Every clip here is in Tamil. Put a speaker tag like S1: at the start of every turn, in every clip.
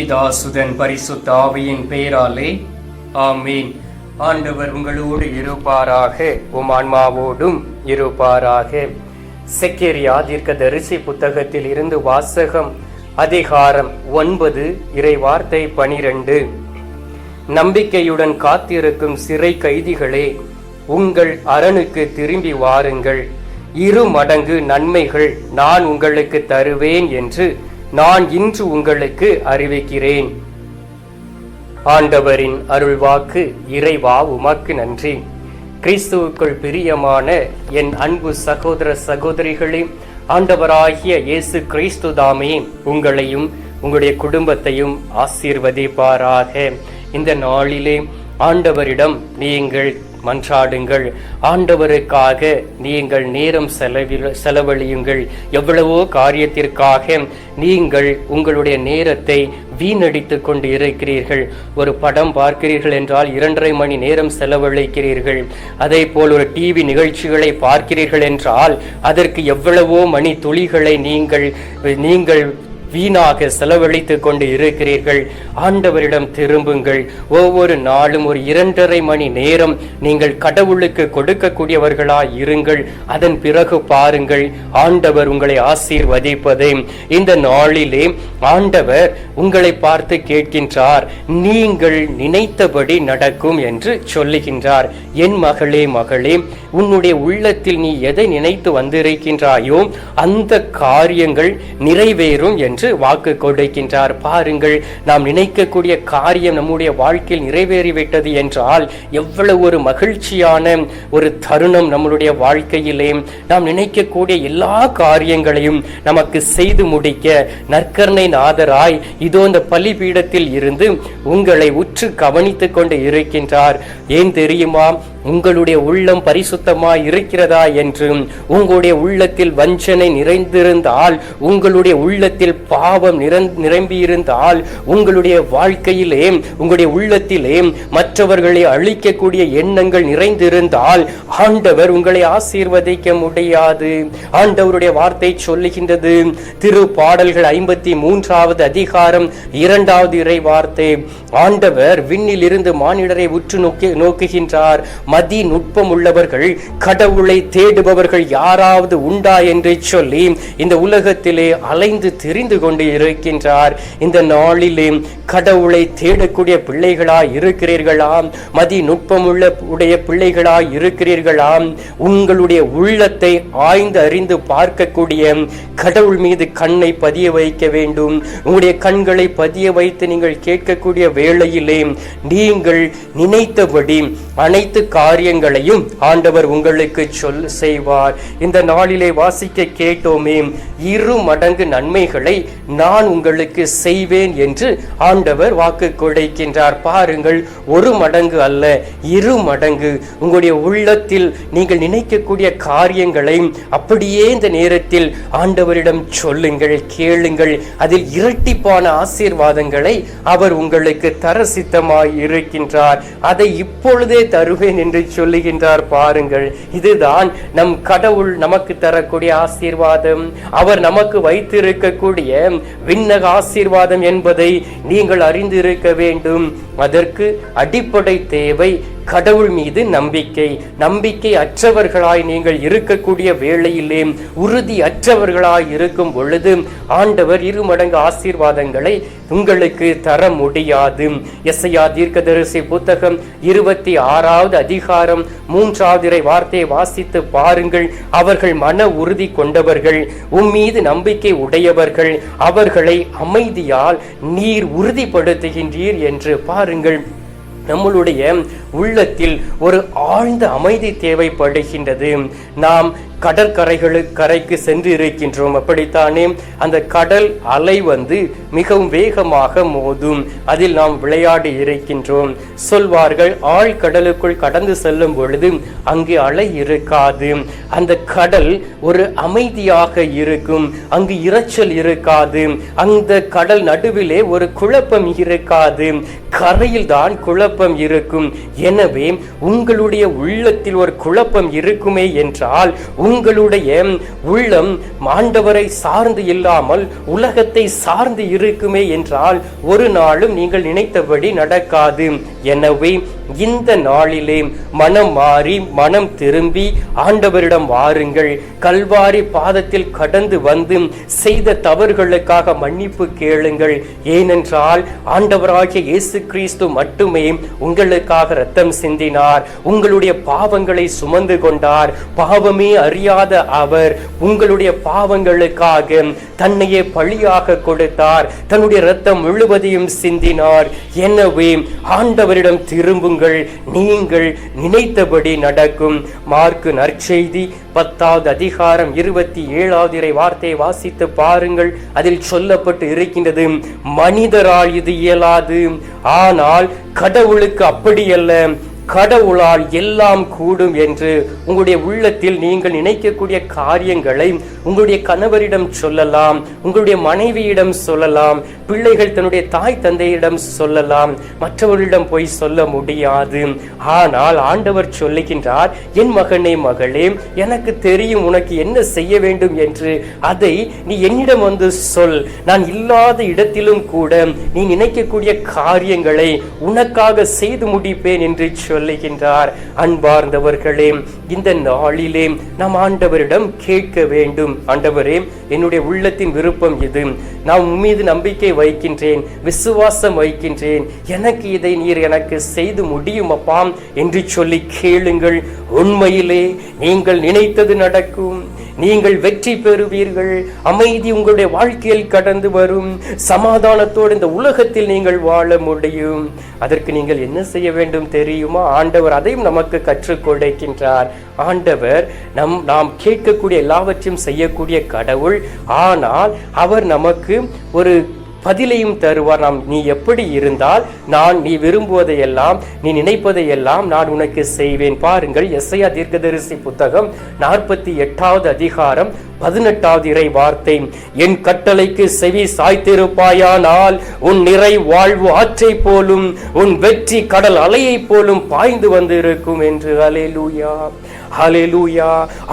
S1: பிதாசுதன் பரிசுத்த ஆவியின் பெயராலே ஆமீன். ஆண்டவர் உங்களோடு இருப்பாராக உம் ஆன்மாவோடும் இருப்பாராக. செக்கேரியா தீர்க்க தரிசி புத்தகத்தில் இருந்து வாசகம் அதிகாரம் ஒன்பது இறைவார்த்தை பனிரெண்டு. நம்பிக்கையுடன் காத்திருக்கும் சிறை கைதிகளே உங்கள் அரணுக்கு திரும்பி வாருங்கள். இரு மடங்கு நன்மைகள் நான் உங்களுக்கு தருவேன் என்று நான் இன்று உங்களுக்கு அறிவிக்கிறேன். ஆண்டவரின் அருள்வாக்கு இறைவா உமக்கு நன்றி. கிறிஸ்துவுக்குள் பிரியமான என் அன்பு சகோதர சகோதரிகளே ஆண்டவராகிய இயேசு கிறிஸ்து தாமே உங்களையும் உங்களுடைய குடும்பத்தையும் ஆசீர்வதிப்பாராக. இந்த நாளிலே ஆண்டவரிடம் நீங்கள் மன்றாடுங்கள். ஆண்டவருக்காக நீங்கள் நேரம் செலவில் செலவழியுங்கள். எவ்வளவோ காரியத்திற்காக நீங்கள் உங்களுடைய நேரத்தை வீணடித்து கொண்டு இருக்கிறீர்கள் ஒரு படம் பார்க்கிறீர்கள் என்றால் இரண்டரை மணி நேரம் செலவழிக்கிறீர்கள். அதே போல் ஒரு டிவி நிகழ்ச்சிகளை பார்க்கிறீர்கள் என்றால் அதற்கு எவ்வளவோ மணி துளிகளை நீங்கள் நீங்கள் வீணாக செலவழித்துக் கொண்டு இருக்கிறீர்கள். ஆண்டவரிடம் திரும்புங்கள். ஒவ்வொரு நாளும் ஒரு இரண்டரை மணி நேரம் நீங்கள் கடவுளுக்கு கொடுக்கக்கூடியவர்களாய் இருங்கள். அதன் பிறகு பாருங்கள் ஆண்டவர் உங்களை ஆசீர்வதிப்பதை. இந்த நாளிலே ஆண்டவர் உங்களை பார்த்து கேட்கின்றார் நீங்கள் நினைத்தபடி நடக்கும் என்று சொல்லுகின்றார். என் மகளே மகளே உன்னுடைய உள்ளத்தில் நீ எதை நினைத்து வந்திருக்கின்றாயோ அந்த காரியங்கள் நிறைவேறும் என்று வாக்கு கொடுக்கின்றார். பாருங்கள் நாம் நினைக்கக்கூடிய காரியம் நம்முடைய வாழ்க்கையில் நிறைவேறிவிட்டது என்றால் எவ்வளவு ஒரு மகிழ்ச்சியான ஒரு தருணம் நம்மளுடைய வாழ்க்கையிலே. நாம் நினைக்கக்கூடிய எல்லா காரியங்களையும் நமக்கு செய்து முடிக்க நற்கர்ணை நாதராய் இதோ இந்த பலிபீடத்தில் இருந்து உங்களை உற்று கவனித்துக் கொண்டு இருக்கின்றார். ஏன் தெரியுமா? உங்களுடைய உள்ளம் பரிசுத்தமாய் இருக்கிறதா என்றும் உங்களுடைய உள்ளத்தில் வஞ்சனை நிறைந்திருந்தால் உங்களுடைய உள்ளத்தில் பாவம் நிரந் நிரம்பியிருந்தால் உங்களுடைய வாழ்க்கையிலே உங்களுடைய உள்ளத்திலே மற்றவர்களை அழிக்கக்கூடிய எண்ணங்கள் நிறைந்திருந்தால் ஆண்டவர் உங்களை ஆசீர்வதிக்க முடியாது. ஆண்டவருடைய வார்த்தை சொல்லுகின்றது திரு பாடல்கள் ஐம்பத்தி மூன்றாவது அதிகாரம் இரண்டாவது இறை வார்த்தை. ஆண்டவர் விண்ணில் இருந்து மானிடரை உற்று நோக்கி நோக்குகின்றார். மதி நுட்பம் உள்ளவர்கள் கடவுளை தேடுபவர்கள் யாராவது உண்டா என்று சொல்லி இந்த உலகத்திலே அலைந்து தெரிந்து கொண்டு இருக்கின்றார். இந்த நாளிலே கடவுளை தேடக்கூடிய பிள்ளைகளா இருக்கிறீர்களா மதி நுட்பம் உள்ள உடைய பிள்ளைகளா இருக்கிறீர்களா உங்களுடைய உள்ளத்தை ஆய்ந்து அறிந்து பார்க்கக்கூடிய கடவுள் மீது கண்ணை பதிய வைக்க வேண்டும். உங்களுடைய கண்களை பதிய வைத்து நீங்கள் கேட்கக்கூடிய வேளையிலே நீங்கள் நினைத்தபடி அனைத்து காரியங்களையும் ஆண்டவர் உங்களுக்கு சொல் செய்வார். இந்த நாளிலே வாசிக்க கேட்டோமே இரு மடங்கு நன்மைகளை நான் உங்களுக்கு செய்வேன் என்று ஆண்டவர் வாக்கு கொடுக்கின்றார். பாருங்கள் ஒரு மடங்கு அல்ல இரு மடங்கு. உங்களுடைய உள்ளத்தில் நீங்கள் நினைக்கக்கூடிய காரியங்களை அப்படியே இந்த நேரத்தில் ஆண்டவரிடம் சொல்லுங்கள் கேளுங்கள். அதில் இரட்டிப்பான ஆசீர்வாதங்களை அவர் உங்களுக்கு தர சித்தமாய் இருக்கின்றார் அதை இப்பொழுதே தருவேன் என்று சொல்லுகின்றார் பாருங்கள். இதுதான் நம் கடவுள் நமக்கு தரக்கூடிய ஆசீர்வாதம். அவர் நமக்கு வைத்திருக்கக்கூடிய விண்ணக ஆசீர்வாதம் என்பதை நீங்கள் அறிந்திருக்க வேண்டும். அதற்கு அடிப்படை தேவை கடவுள் மீது நம்பிக்கை. நம்பிக்கை அற்றவர்களாய் நீங்கள் இருக்கக்கூடிய வேளையிலே உறுதி அற்றவர்களாய் இருக்கும் பொழுது ஆண்டவர் இரு மடங்கு ஆசீர்வாதங்களை உங்களுக்கு தர முடியாது. எஸ்ஐயா தீர்க்கதரிசி புத்தகம் இருபத்தி ஆறாவது அதிகாரம் மூன்றாவது வார்த்தையை வாசித்து பாருங்கள். அவர்கள் மன உறுதி கொண்டவர்கள் உம்மீது நம்பிக்கை உடையவர்கள் அவர்களை அமைதியால் நீர் உறுதிப்படுத்துகின்றீர் என்று பாருங்கள். நம்மளுடைய உள்ளத்தில் ஒரு ஆழ்ந்த அமைதி தேவைப்படுகின்றது. நாம் கடற்கரைகளுக்கு கரைக்கு சென்று இருக்கின்றோம் அப்படித்தானே? அந்த கடல் அலை வந்து மிகவும் வேகமாக மோதும். அதில் நாம் விளையாடி இருக்கின்றோம். சொல்வார்கள் ஆழ் கடலுக்குள் கடந்து செல்லும் பொழுது அங்கே அலை இருக்காது. அந்த கடல் ஒரு அமைதியாக இருக்கும். அங்கு இரைச்சல் இருக்காது. அந்த கடல் நடுவிலே ஒரு குழப்பம் இருக்காது. கரையில் தான் குழப்பம் இருக்கும். எனவே உங்களுடைய உள்ளத்தில் ஒரு குழப்பம் இருக்குமே என்றால் உங்களுடைய உள்ளம் ஆண்டவரை சார்ந்து இல்லாமல் உலகத்தை சார்ந்து இருக்குமே என்றால் ஒரு நாளும் நீங்கள் நினைத்தபடி நடக்காது. எனவே இந்த நாளிலே மனம் மாறி மனம் திரும்பி ஆண்டவரிடம் வாருங்கள். கல்வாரி பாதத்தில் கடந்து வந்து செய்த தவறுகளுக்காக மன்னிப்பு கேளுங்கள். ஏனென்றால் ஆண்டவராகிய இயேசு கிறிஸ்து மட்டுமே உங்களுக்காக ரத்தம் சிந்தினார். உங்களுடைய பாவங்களை சுமந்து கொண்டார். பாவமே அறியாத அவர் உங்களுடைய பாவங்களுக்காக தன்னையே பழியாக கொடுத்தார். தன்னுடைய ரத்தம் முழுவதையும் சிந்தினார். எனவே ஆண்டவரிடம் திரும்புங்கள். நீங்கள் நினைத்தபடி நடக்கும். மார்க்கு நற்செய்தி பத்தாவது அதிகாரம் இருபத்தி ஏழாவது இறை வார்த்தையை வாசித்து பாருங்கள். அதில் சொல்லப்பட்டு இருக்கின்றது மனிதரால் இது இயலாது. ஆனால் கடவுளுக்கு அப்படியல்ல கடவுளால் எல்லாம் கூடும் என்று. உங்களுடைய உள்ளத்தில் நீங்கள் நினைக்கக்கூடிய காரியங்களை உங்களுடைய கணவரிடம் சொல்லலாம் உங்களுடைய மனைவியிடம் சொல்லலாம் பிள்ளைகள் தன்னுடைய தாய் தந்தையிடம் சொல்லலாம் மற்றவர்களிடம் போய் சொல்ல முடியாது. ஆனால் ஆண்டவர் சொல்லுகின்றார் என் மகனே மகளே எனக்கு தெரியும் உனக்கு என்ன செய்ய வேண்டும் என்று. அதை நீ என்னிடம் வந்து சொல். நான் இல்லாத இடத்திலும் கூட நீ நினைக்கக்கூடிய காரியங்களை உனக்காக செய்து முடிப்பேன் என்று சொல்லுகின்றார். அன்பார்ந்தவர்களே இந்த நாளிலே நாம் ஆண்டவரிடம் கேட்க வேண்டும். ஆண்டவரே என்னுடைய உள்ளத்தின் விருப்பம் இது. நான் மீது நம்பிக்கை வைக்கின்றேன் விசுவாசம் வைக்கின்றேன். எனக்கு இதை நீர் எனக்கு செய்து முடியும் அப்பாம் என்று சொல்லி கேளுங்கள். உண்மையிலே நீங்கள் நினைத்தது நடக்கும். நீங்கள் வெற்றி பெறுவீர்கள். அமைதி உங்களுடைய வாழ்க்கையில் கடந்து வரும். சமாதானத்தோடு இந்த உலகத்தில் நீங்கள் வாழ முடியும். அதற்கு நீங்கள் என்ன செய்ய வேண்டும் தெரியுமா? ஆண்டவர் அதையும் நமக்கு கற்றுக் கொடுக்கின்றார். ஆண்டவர் நம் நாம் கேட்கக்கூடிய எல்லாவற்றையும் செய்யக்கூடிய கடவுள். ஆனால் அவர் நமக்கு ஒரு பதிலையும் தருவார். நாம் நீ எப்படி இருந்தால் நான் நீ விரும்புவதையெல்லாம் நீ நினைப்பதையெல்லாம் நான் உனக்கு செய்வேன். பாருங்கள் எஸ்ஐயா தீர்க்கதரிசி புத்தகம் நாற்பத்தி எட்டாவது அதிகாரம் பதினெட்டாவது இறை வார்த்தை என் கட்டளைக்கு செவி சாய்த்திருப்பாயானால் உன் நிறை வாழ்வு ஆற்றை போலும் உன் வெற்றி கடல் அலையை போலும் பாய்ந்து வந்து இருக்கும் என்று. அலேலூயா ஹalleluya.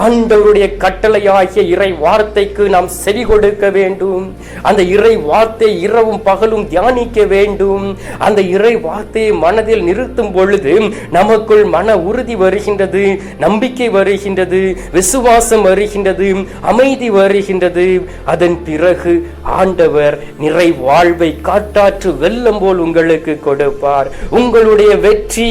S1: ஆண்டவருடைய கட்டளையாகிய இறை வார்த்தைக்கு நாம் செவி கொடுக்க வேண்டும். அந்த இறை வார்த்தை இரவும் பகலும் தியானிக்க வேண்டும். அந்த இறை வார்த்தையை மனதில் நிறுத்தும் பொழுது நமக்குள் மன உறுதி வருகின்றது நம்பிக்கை வருகின்றது விசுவாசம் வருகின்றது. அம அமைதி வருகின்றது. அதன் பிறகு ஆண்டவர் நிறை வாழ்வை காட்டாற்று வெள்ளம் போல் உங்களுக்கு கொடுப்பார். உங்களுடைய வெற்றி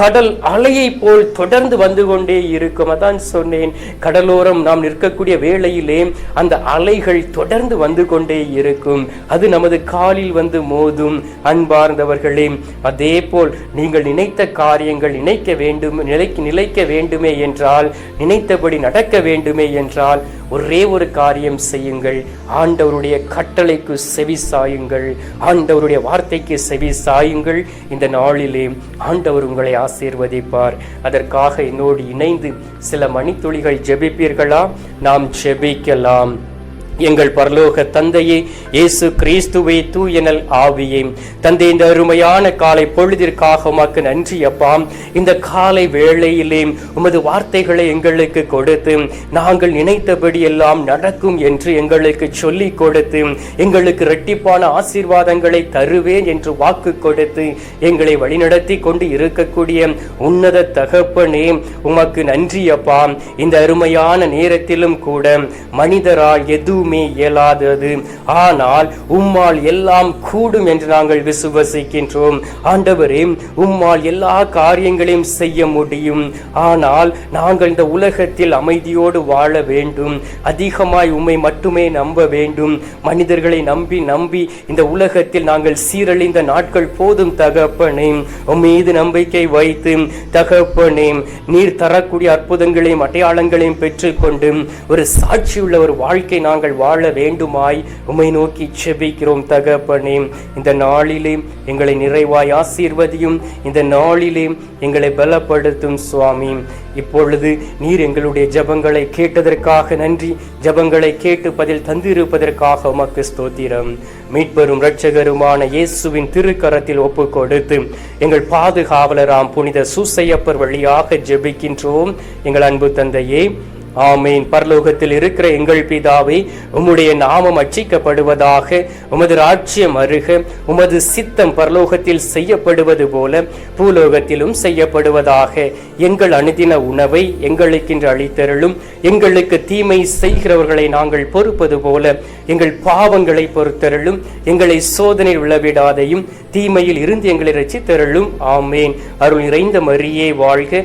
S1: கடல் அலையை போல் தொடர்ந்து வந்து கொண்டே இருக்கும். அதான் சொன்னேன் கடலோரம் நாம் நிற்கக்கூடிய வேளையிலே அந்த அலைகள் தொடர்ந்து வந்து கொண்டே இருக்கும். அது நமது காலில் வந்து மோதும். அன்பார்ந்தவர்களே அதே போல் நீங்கள் நினைத்த காரியங்கள் நினைக்க வேண்டும் நிலைக்கு நிலைக்க வேண்டுமே என்றால் நினைத்தபடி நடக்க வேண்டுமே என்றால் ஒரே ஒரு காரியம் செய்யுங்கள். ஆண்டவருடைய கட்டளைக்கு செவி சாயுங்கள். ஆண்டவருடைய வார்த்தைக்கு செவி சாயுங்கள். இந்த நாளிலே ஆண்டவர் உங்களை ஆசீர்வதிப்பார். அதற்காக என்னோடு இணைந்து சில மணித்துளிகள் ஜெபிப்பீர்களா? நாம் ஜெபிக்கலாம். எங்கள் பரலோக தந்தையே இயேசு கிறிஸ்துவை தூயனல் ஆவியே. தந்தை இந்த அருமையான காலை பொழுதிற்காக உமக்கு நன்றி அப்பா. இந்த காலை வேளையிலே உமது வார்த்தைகளை எங்களுக்கு கொடுத்து நாங்கள் நினைத்தபடி எல்லாம் நடக்கும் என்று எங்களுக்கு சொல்லிக் கொடுத்து எங்களுக்கு இரட்டிப்பான ஆசீர்வாதங்களை தருவேன் என்று வாக்கு கொடுத்து எங்களை வழிநடத்தி கொண்டு இருக்கக்கூடிய உன்னத தகப்பனே உமக்கு நன்றி அப்பா. இந்த அருமையான நேரத்திலும் கூட மனிதரால் எதுவும் எதுவுமே இயலாதது. ஆனால் உம்மால் எல்லாம் கூடும் என்று நாங்கள் விசுவசிக்கின்றோம். ஆண்டவரே உம்மால் எல்லா காரியங்களையும் செய்ய முடியும். ஆனால் நாங்கள் இந்த உலகத்தில் அமைதியோடு வாழ வேண்டும். அதிகமாய் உம்மை மட்டுமே நம்ப வேண்டும். மனிதர்களை நம்பி நம்பி இந்த உலகத்தில் நாங்கள் சீரழிந்த நாட்கள் போதும் தகப்பனே. மீது நம்பிக்கை வைத்து தகப்பனே நீர் தரக்கூடிய அற்புதங்களையும் அடையாளங்களையும் பெற்றுக்கொண்டு ஒரு சாட்சியுள்ள ஒரு வாழ்க்கை நாங்கள் வாழ வேண்டுமாய் உம்மை நோக்கி செபிக்கிறோம் தகப்பனே. இந்த நாளிலே எங்களை நிறைவாய் ஆசீர்வதியும். இந்த நாளிலே எங்களை பலப்படுத்தும் சுவாமி. இப்பொழுது நீர் எங்களுடைய ஜெபங்களை கேட்டதற்காக நன்றி. ஜெபங்களை கேட்டு பதில் தந்திருப்பதற்காக உமக்கு ஸ்தோத்திரம். மீட்பெரும் இரட்சகருமான இயேசுவின் திருக்கரத்தில் ஒப்பு கொடுத்து எங்கள் பாதுகாவலராம் புனித சூசையப்பர் வழியாக ஜெபிக்கின்றோம். எங்கள் அன்பு தந்தையே ஆமீன். பரலோகத்தில் இருக்கிற எங்கள் பிதாவை உம்முடைய நாமம் அச்சிக்கப்படுவதாக உமது ராஜ்யம் அருக உமது சித்தம் பரலோகத்தில் செய்யப்படுவது போல பூலோகத்திலும் செய்யப்படுவதாக. எங்கள் அணுதின உணவை எங்களுக்கென்று அளித்தருளும். எங்களுக்கு தீமை செய்கிறவர்களை நாங்கள் பொறுப்பது போல எங்கள் பாவங்களை பொறுத்தருளும். எங்களை சோதனை உள்ளவிடாதையும் தீமையில் இருந்து எங்களை ரசித்தருளும் ஆமேன். அருள் நிறைந்த மரியே வாழ்க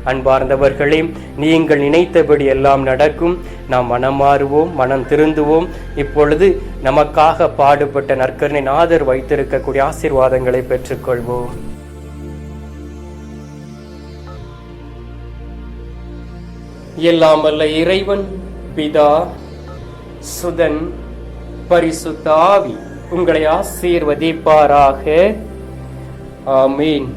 S1: அன்பார்ந்தவர்களே நீங்கள் நினைத்தபடி எல்லாம் நடக்கும். நாம் மனம் மாறுவோம் மனம் திருந்துவோம். இப்பொழுது நமக்காக பாடுபட்ட நற்கருணை நாதர் வைத்திருக்கக்கூடிய ஆசீர்வாதங்களை பெற்றுக்கொள்வோம். எல்லாம் வல்ல இறைவன் பிதா சுதன் பரிசுத்தாவி உங்களை ஆசீர்வதிப்பாராக. ஆமீன்.